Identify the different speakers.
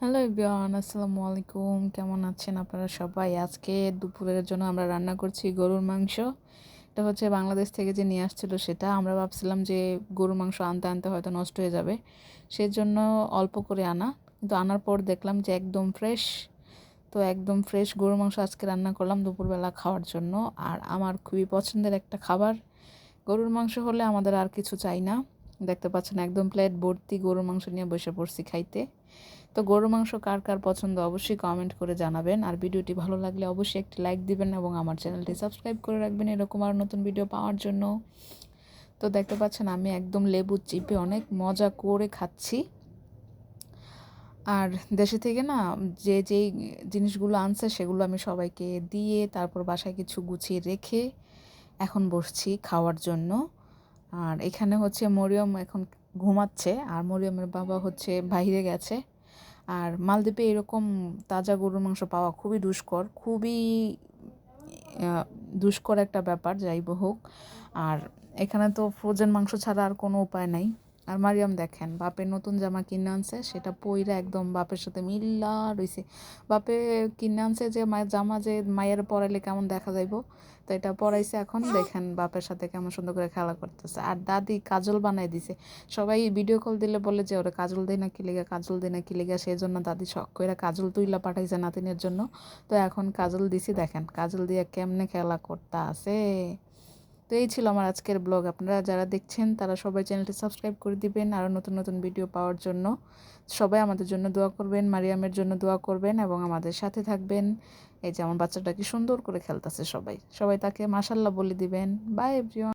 Speaker 1: Hello everyone, আসসালামু আলাইকুম। কেমন আছেন আপনারা সবাই? আজকে দুপুরের জন্য আমরা রান্না করছি গরুর মাংস। এটা হচ্ছে বাংলাদেশ থেকে যে নিয়ে আসছিল সেটা। আমরা ভাবছিলাম যে গরুর মাংস আনতে আনতে হয়তো নষ্ট হয়ে যাবে। সেজন্য অল্প করে আনা। কিন্তু আনার পর দেখলাম যে একদম ফ্রেশ তো একদম ফ্রেশ গরুর মাংস আজকে রান্না করলাম দুপুরবেলা খাওয়ার জন্য। আর আমার খুবই পছন্দের একটা খাবার। গরুর মাংস হলে আমাদের আর কিছু চাই না। দেখতে পাচ্ছেন একদম প্লেট ভর্তি গরুর মাংস নিয়ে বসে পড়ছি খাইতে। তো গরুর মাংস কার কার পছন্দ অবশ্যই কমেন্ট করে জানাবেন। আর ভিডিওটি ভালো লাগলে অবশ্যই একটি লাইক দিবেন এবং আমার চ্যানেলটি সাবস্ক্রাইব করে রাখবেন এরকম আর নতুন ভিডিও পাওয়ার জন্য। তো দেখতে পাচ্ছেন আমি একদম লেবু চিপে অনেক মজা করে খাচ্ছি। আর দেশে থেকে না যে যেই জিনিসগুলো আনছে সেগুলো আমি সবাইকে দিয়ে তারপর বাসায় কিছু গুছিয়ে রেখে এখন বসছি খাওয়ার জন্য। আর এখানে হচ্ছে মরিয়ম এখন ঘুমাচ্ছে, আর মরিয়মের বাবা হচ্ছে বাইরে গেছে। আর মালদ্বীপে এরকম তাজা গরুর মাংস পাওয়া খুবই দুষ্কর খুবই দুষ্কর একটা ব্যাপার, যাই হোক। আর এখানে তো ফ্রোজেন মাংস ছাড়া আর কোনো উপায় নাই। আর মারিয়াম দেখেন, বাপের নতুন জামা কিনে আনছে, সেটা পইরা একদম বাপের সাথে মিল্লা রইছে। বাপে কিনে আনছে যে, মায়ের জামা যে, মায়ের পরাইলে কেমন দেখা যাইব? তো এটা পরাইছে এখন, দেখেন বাপের সাথে কেমন সুন্দর করে খেলা করতেছে। আর দাদি কাজল বানাই দিছে। সবাই ভিডিও কল দিলে বলে যে, ওরা কাজল দেয় না কি লেগে, কাজল দেয় না কি লেগে। সেই জন্য দাদি শখ করে কাজল তুইলা পাঠাইছে নাতিনের জন্য। তো এখন কাজল দিছি, দেখেন কাজল দিয়ে কেমনে খেলা করতে আছে তো এই ছিল আমার আজকের ব্লগ। আপনারা যারা দেখছেন, তারা সবাই চ্যানেলটি সাবস্ক্রাইব করে দিবেন, আরও নতুন নতুন ভিডিও পাওয়ার জন্য। সবাই আমাদের জন্য দোয়া করবেন, মারিয়ামের জন্য দোয়া করবেন এবং আমাদের সাথে থাকবেন। এই যে আমার বাচ্চাটা কি সুন্দর করে খেলতেছে সবাই। সবাই তাকে মাসাল্লাহ বলে দিবেন। By everyone